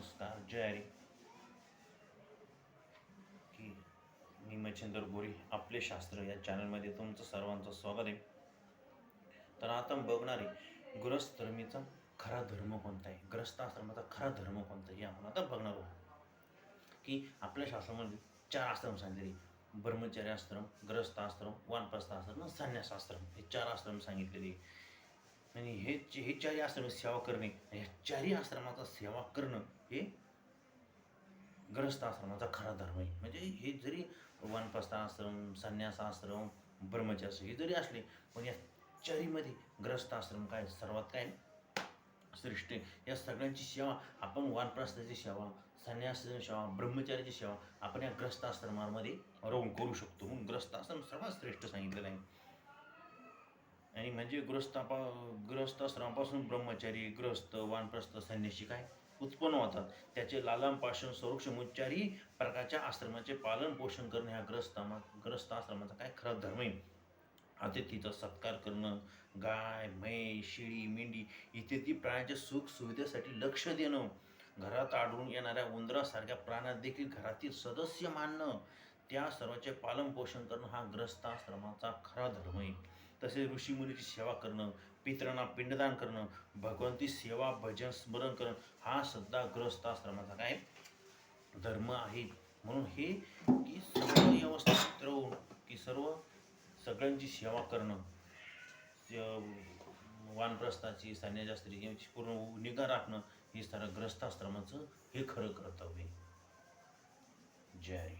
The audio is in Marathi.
नमस्कार जय हरी की मी मच्छिंदर गोरी आपले शास्त्र या चॅनलमध्ये तुमचं सर्वांचं स्वागत आहे. तर आता बघणारे आहे खरा धर्म कोणता आहे? ग्रस्त आश्रमाचा खरा धर्म कोणता आहे? हे आपण आता बघणार आहोत. की आपल्या शास्त्रामध्ये चार आश्रम सांगितलेले ब्रह्मचर्य आश्रम ग्रस्त आश्रम वानप्रस्थ आश्रम आणि संन्यास आश्रम हे चार आश्रम सांगितलेले. आणि हे जे- हे चारही आश्रम सेवा करणे आणि चारही आश्रमाचा सेवा करणं हे ग्रस्त आश्रमाचा खरा धर्म आहे. म्हणजे हे जरी वनप्रस्थ आश्रम संन्यास आश्रम ब्रह्मचर्य हे जरी असले पण या चारीमध्ये ग्रस्त आश्रम काय? सर्वात काय? श्रेष्ठ आहे. या सगळ्यांची सेवा आपण वानप्रस्थाची सेवा संन्यासाची सेवा ब्रह्मचार्याची सेवा आपण या ग्रस्त आश्रमामध्ये राहून करू शकतो. म्हणून ग्रस्त आश्रम सर्वात श्रेष्ठ सांगितलेलं आहे. आणि म्हणजे गृहस्थापा गृहस्थाश्रमापासून ब्रह्मचारी ग्रस्त वानप्रस्थ संन्याशी काय उत्पन्न होतात. त्याचे लालांपासून पाषण प्रकारच्या आश्रमाचे पालन पोषण करणं ह्या ग्रस्तामा ग्रस्त आश्रमाचा काय खरा धर्म आहे. अतिथीचा सत्कार करणं गाय म्हैस शेळी मेंढी इत्यादी प्राण्यांच्या सुख सुविधेसाठी लक्ष देणं घरात आढळून येणाऱ्या उंदरासारख्या प्राण्यात देखील घरातील सदस्य मानणं त्या सर्वाचे पालन पोषण करणं हा ग्रस्ताश्रमाचा खरा धर्म आहे. तसेच ऋषीमुनीची सेवा करणं पितरांना पिंडदान करणं भगवंती सेवा भजन स्मरण करणं हा सुद्धा ग्रस्ताश्रमाचा काय धर्म आहे. म्हणून हे की सर्व व्यवस्थित राहून की सर्व सगळ्यांची सेवा करणं वानप्रस्थाची संन्यासास्त्री यांची पूर्ण निगा राखणं हे सारं ग्रस्ताश्रमाचं हे खरं कर्तव्य जय